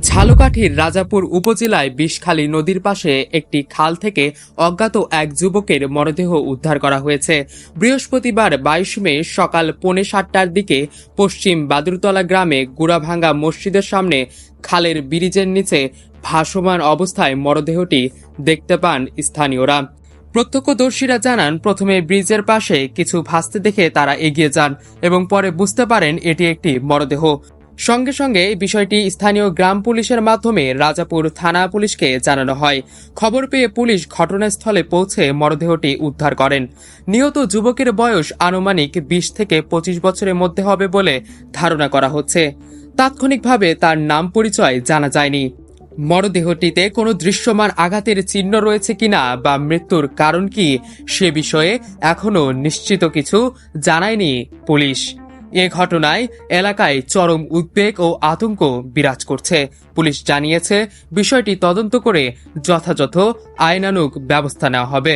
ঝালকাঠির রাজাপুর উপজেলায় বিষখালী নদীর পাশে একটি খাল থেকে অজ্ঞাত এক যুবকের মরদেহ উদ্ধার করা হয়েছে। বৃহস্পতিবার বাইশ মে সকাল পৌনে সাতটার দিকে পশ্চিম বাদুরতলা গ্রামে গুড়াভাঙ্গা মসজিদের সামনে খালের ব্রিজের নিচে ভাসমান অবস্থায় মরদেহটি দেখতে পান স্থানীয়রা। প্রত্যক্ষদর্শীরা জানান, প্রথমে ব্রিজের পাশে কিছু ভাসতে দেখে তারা এগিয়ে যান এবং পরে বুঝতে পারেন এটি একটি মরদেহ। সঙ্গে সঙ্গে বিষয়টি স্থানীয় গ্রাম পুলিশের মাধ্যমে রাজাপুর থানা পুলিশকে জানানো হয়। খবর পেয়ে পুলিশ ঘটনাস্থলে পৌঁছে মরদেহটি উদ্ধার করেন। নিহত যুবকের বয়স আনুমানিক বিশ থেকে পঁচিশ বছরের মধ্যে হবে বলে ধারণা করা হচ্ছে। তাৎক্ষণিকভাবে তার নাম পরিচয় জানা যায়নি। মরদেহটিতে কোনো দৃশ্যমান আঘাতের চিহ্ন রয়েছে কিনা বা মৃত্যুর কারণ কি সে বিষয়ে এখনও নিশ্চিত কিছু জানায়নি পুলিশ। এ ঘটনায় এলাকায় চরম উদ্বেগ ও আতঙ্ক বিরাজ করছে। পুলিশ জানিয়েছে, বিষয়টি তদন্ত করে যথাযথ আইনানুগ ব্যবস্থা নেওয়া হবে।